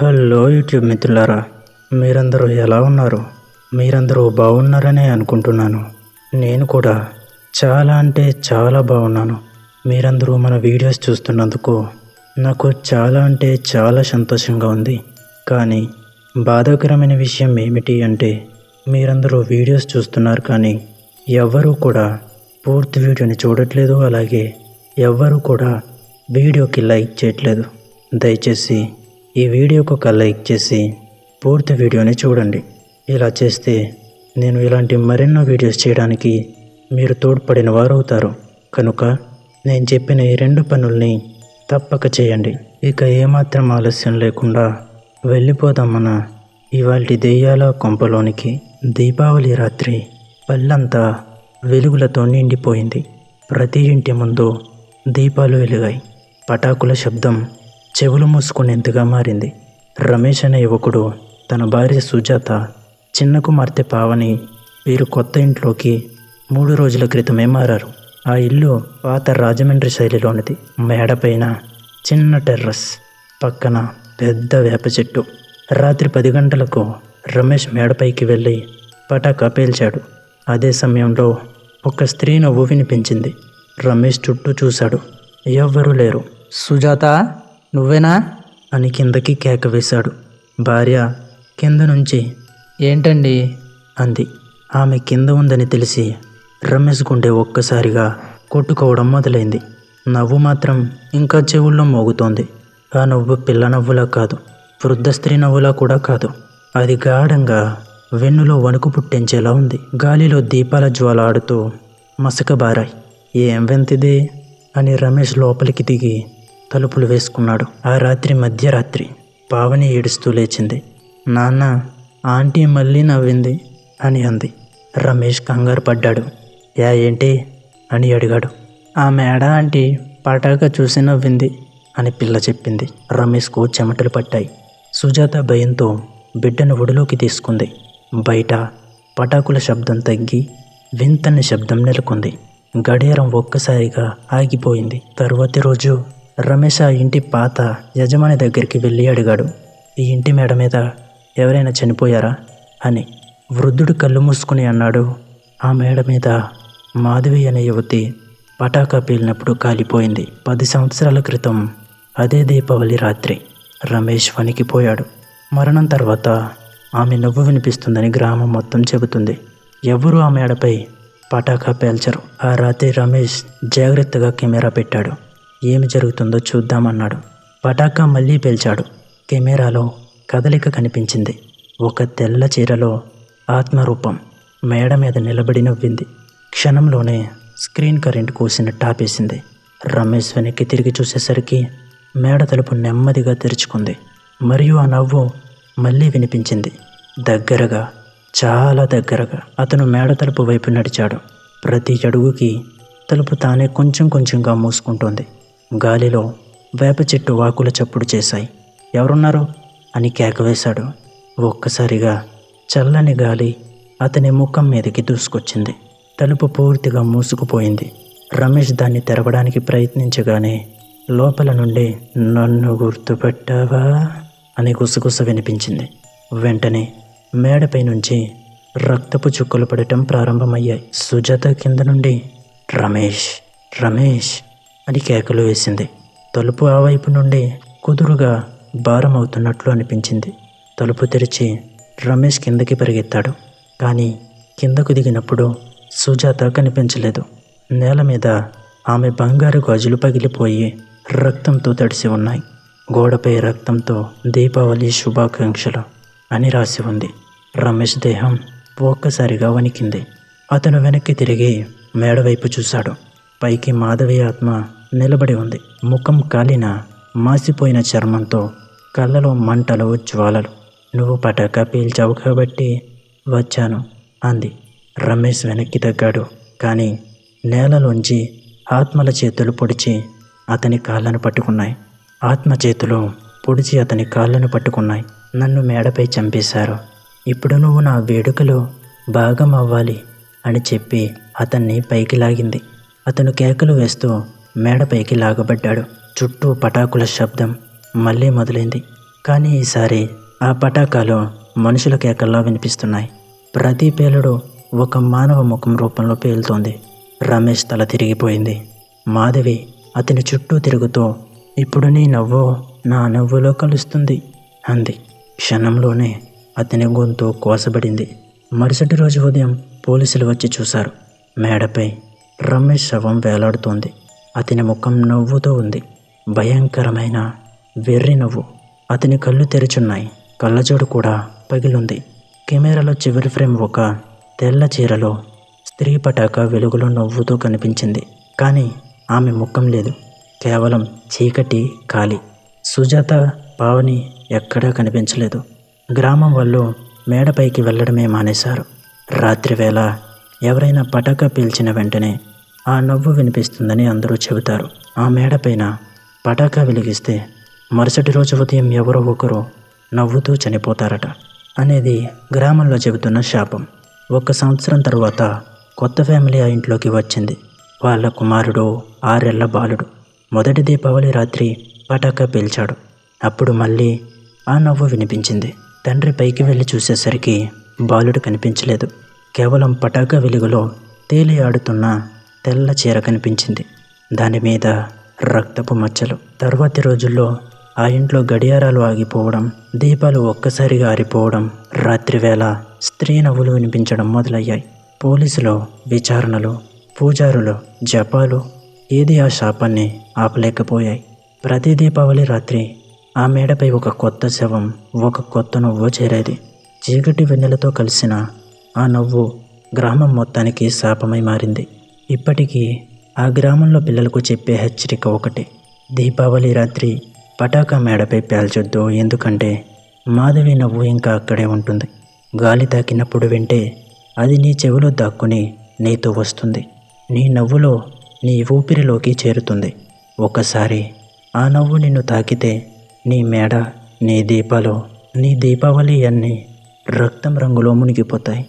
Hello YouTube మిత్రులారా మీరందరూ ఎలా ఉన్నారు? మీరందరూ బాగున్నారనే అనుకుంటున్నాను. నేను కూడా చాలా అంటే చాలా బాగున్నాను. మీరందరూ మన వీడియోస్ చూస్తున్నందుకు నాకు చాలా అంటే చాలా సంతోషంగా ఉంది. కానీ బాధాకరమైన విషయం ఏమిటి అంటే మీరందరూ వీడియోస్ చూస్తున్నారు కానీ ఎవ్వరూ కూడా పూర్తి వీడియోని చూడట్లేదు అలాగే ఎవ్వరూ కూడా వీడియోకి లైక్ చేయట్లేదు. దయచేసి ఈ వీడియోకు ఒక లైక్ చేసి పూర్తి వీడియోని చూడండి. ఇలా చేస్తే నేను ఇలాంటి మరెన్నో వీడియోస్ చేయడానికి మీరు తోడ్పడిన వారు అవుతారు కనుక నేను చెప్పిన ఈ రెండు పనుల్ని తప్పక చేయండి. ఇక ఏమాత్రం ఆలస్యం లేకుండా వెళ్ళిపోదాం మన ఇవాల్టి దెయ్యాల కొంపలోనికి దీపావళి రాత్రి పల్లంతా వెలుగులతో నిండిపోయింది. ప్రతి ఇంటి ముందు దీపాలు వెలిగాయి. పటాకుల శబ్దం చెవులు మూసుకునేంతగా మారింది. రమేష్ అనే యువకుడు తన భార్య సుజాత చిన్న కుమార్తె పావని వీరు కొత్త ఇంట్లోకి మూడు రోజుల క్రితమే మారారు. ఆ ఇల్లు పాత రాజమండ్రి శైలిలోనిది. మేడపైన చిన్న టెర్రస్ పక్కన పెద్ద వేప చెట్టు. రాత్రి పది గంటలకు రమేష్ మేడపైకి వెళ్ళి పటాకా పేల్చాడు. అదే సమయంలో ఒక స్త్రీ నవ్వు వినిపించింది. రమేష్ చుట్టూ చూశాడు. ఎవ్వరూ లేరు. సుజాత? నువ్వేనా? అని కిందకి కేక వేశాడు. భార్య కింద నుంచి ఏంటండి? అంది. ఆమె కింద ఉందని తెలిసి రమేష్ గుండె ఒక్కసారిగా కొట్టుకోవడం మొదలైంది. నవ్వు మాత్రం ఇంకా చెవుల్లో మోగుతోంది. ఆ నవ్వు పిల్ల నవ్వులా కాదు వృద్ధ స్త్రీ నవ్వులా కూడా కాదు. అది గాఢంగా వెన్నులో వణుకు పుట్టించేలా ఉంది. గాలిలో దీపాల జ్వాల ఆడుతూ మసకబారాయి ఏం వెంతిది? అని రమేష్ లోపలికి దిగి తలుపులు వేసుకున్నాడు. ఆ రాత్రి మధ్యరాత్రి పావని ఏడుస్తూ లేచింది. నాన్న ఆంటీ మళ్ళీ నవ్వింది అని అంది. రమేష్ కంగారు పడ్డాడు. యా ఏంటి? అని అడిగాడు. ఆ మేడ ఆంటీ పటాక చూసి నవ్వింది అని పిల్ల చెప్పింది. రమేష్కు చెమటలు పట్టాయి. సుజాత భయంతో బిడ్డను ఒడిలోకి తీసుకుంది. బయట పటాకుల శబ్దం తగ్గి వింతని శబ్దం నెలకొంది. గడియారం ఒక్కసారిగా ఆగిపోయింది. తరువాతి రోజు రమేష్ ఆ ఇంటి పాత యజమాని దగ్గరికి వెళ్ళి అడిగాడు ఈ ఇంటి మేడ మీద ఎవరైనా చనిపోయారా? అని. వృద్ధుడు కళ్ళు మూసుకుని అన్నాడు ఆ మేడ మీద మాధవి అనే యువతి పటాకా పేలినప్పుడు కాలిపోయింది. పది సంవత్సరాల క్రితం అదే దీపావళి రాత్రి రమేష్ వణికిపోయాడు. మరణం తర్వాత ఆమె నవ్వు వినిపిస్తుందని గ్రామం మొత్తం చెబుతుంది. ఎవరూ ఆ మేడపై పటాకా పేల్చరు. ఆ రాత్రి రమేష్ జాగ్రత్తగా కెమెరా పెట్టాడు. ఏమి జరుగుతుందో చూద్దామన్నాడు. పటాకా మళ్ళీ పేల్చాడు. కెమెరాలో కదలిక కనిపించింది. ఒక తెల్ల చీరలో ఆత్మరూపం మేడ మీద నిలబడి నవ్వింది. క్షణంలోనే స్క్రీన్ కరెంట్ కోసిన టాపేసింది. రమేష్ వెనక్కి తిరిగి చూసేసరికి మేడ తలుపు నెమ్మదిగా తెరుచుకుంది. మరియు ఆ నవ్వు మళ్ళీ వినిపించింది. దగ్గరగా చాలా దగ్గరగా అతను మేడ తలుపు వైపు నడిచాడు. ప్రతి అడుగుకి తలుపు తానే కొంచెం కొంచెంగా మూసుకుంటోంది. గాలిలో వేప చెట్టు వాకుల చప్పుడు చేశాయి. ఎవరున్నారు? అని కేకవేశాడు. ఒక్కసారిగా చల్లని గాలి అతని ముఖం మీదకి దూసుకొచ్చింది. తలుపు పూర్తిగా మూసుకుపోయింది. రమేష్ దాన్ని తెరవడానికి ప్రయత్నించగానే లోపల నుండి నన్ను గుర్తుపెట్టావా? అని గుసగుస వినిపించింది. వెంటనే మేడపై నుంచి రక్తపు చుక్కలు పడటం ప్రారంభమయ్యాయి. సుజాత కింద నుండి రమేష్ రమేష్ అని కేకలు వేసింది. తలుపు ఆ వైపు నుండి కుదురుగా భారం అవుతున్నట్లు అనిపించింది. తలుపు తెరిచి రమేష్ కిందకి పరిగెత్తాడు. కానీ కిందకు దిగినప్పుడు సుజాత కనిపించలేదు. నేల మీద ఆమె బంగారు గాజులు పగిలిపోయి రక్తంతో తడిసి ఉన్నాయి. గోడపై రక్తంతో దీపావళి శుభాకాంక్షలు అని రాసి ఉంది. రమేష్ దేహం ఒక్కసారిగా వణికింది. అతను వెనక్కి తిరిగి మేడవైపు చూశాడు. పైకి మాధవి ఆత్మ నిలబడి ఉంది. ముఖం కాలిన మాసిపోయిన చర్మంతో కళ్ళలో మంటలు జ్వాలలు. నువ్వు పటాకా పీల్చావు కాబట్టి వచ్చాను అంది. రమేష్ వెనక్కి తగ్గాడు. కానీ నేలలోంచి ఆత్మల చేతులు పొడిచి అతని కాళ్ళను పట్టుకున్నాయి. ఆత్మ చేతులు పొడిచి అతని కాళ్ళను పట్టుకున్నాయి. నన్ను మేడపై చంపేశారు. ఇప్పుడు నువ్వు నా వేడుకలో భాగం అవ్వాలి అని చెప్పి అతన్ని పైకి లాగింది. అతను కేకలు వేస్తూ మేడపైకి లాగబడ్డాడు. చుట్టూ పటాకుల శబ్దం మళ్ళీ మొదలైంది. కానీ ఈసారి ఆ పటాకాలు మనుషుల కేకల్లా వినిపిస్తున్నాయి. ప్రతి పేలుడు ఒక మానవ ముఖం రూపంలో పేలుతోంది. రమేష్ తల తిరిగిపోయింది. మాధవి అతని చుట్టూ తిరుగుతూ ఇప్పుడు నీ నవ్వు నా నవ్వులో కలుస్తుంది అంది. క్షణంలోనే అతని గొంతు కోసబడింది. మరుసటి రోజు ఉదయం పోలీసులు వచ్చి చూశారు. మేడపై రమేష్ శవం వేలాడుతోంది. అతని ముఖం నవ్వుతూ ఉంది. భయంకరమైన వెర్రి నవ్వు. అతని కళ్ళు తెరుచున్నాయి. కళ్ళజోడు కూడా పగిలుంది. కెమెరాలో చివరి ఫ్రేమ్ ఒక తెల్ల చీరలో స్త్రీ పటాక వెలుగులో నవ్వుతూ కనిపించింది. కానీ ఆమె ముఖం లేదు. కేవలం చీకటి ఖాళీ. సుజాత పావని ఎక్కడా కనిపించలేదు. గ్రామం వాళ్ళు మేడపైకి వెళ్ళడమే మానేశారు. రాత్రివేళ ఎవరైనా పటాక పీల్చిన వెంటనే ఆ నవ్వు వినిపిస్తుందని అందరూ చెబుతారు. ఆ మేడపైన పటాకా వెలిగిస్తే మరుసటి రోజు ఉదయం ఎవరో ఒకరు నవ్వుతూ చనిపోతారట అనేది గ్రామంలో చెబుతున్న శాపం. ఒక సంవత్సరం తరువాత కొత్త ఫ్యామిలీ ఆ ఇంట్లోకి వచ్చింది. వాళ్ళ కుమారుడు ఆరేళ్ళ బాలుడు. మొదటి దీపావళి రాత్రి పటాకా పేల్చాడు. అప్పుడు మళ్ళీ ఆ నవ్వు వినిపించింది. తండ్రి పైకి వెళ్ళి చూసేసరికి బాలుడు కనిపించలేదు. కేవలం పటాకా వెలుగులో తేలి ఆడుతున్న తెల్ల చీర కనిపించింది. దాని మీద రక్తపు మచ్చలు. తర్వాతి రోజుల్లో ఆ ఇంట్లో గడియారాలు ఆగిపోవడం దీపాలు ఒక్కసారిగా ఆరిపోవడం రాత్రివేళ స్త్రీ నవ్వులు వినిపించడం మొదలయ్యాయి. పోలీసులు విచారణలు పూజారులు జపాలు ఏది ఆ శాపాన్ని ఆపలేకపోయాయి. ప్రతి దీపావళి రాత్రి ఆ మేడపై ఒక కొత్త శవం ఒక కొత్త నవ్వు చేరేది. చీకటి వెన్నెలతో కలిసిన ఆ నవ్వు గ్రామం మొత్తానికి శాపమై మారింది. ఇప్పటికీ ఆ గ్రామంలో పిల్లలకు చెప్పే హెచ్చరిక ఒకటి. దీపావళి రాత్రి పటాకా మేడపై పేల్చొద్దు. ఎందుకంటే మాధవి నవ్వు ఇంకా అక్కడే ఉంటుంది. గాలి తాకినప్పుడు వింటే అది నీ చెవిలో దాక్కుని నీతో వస్తుంది. నీ నవ్వులో నీ ఊపిరిలోకి చేరుతుంది. ఒకసారి ఆ నవ్వు నిన్ను తాకితే నీ మేడ నీ దీపాలు నీ దీపావళి అన్నీ రక్తం రంగులో మునిగిపోతాయి.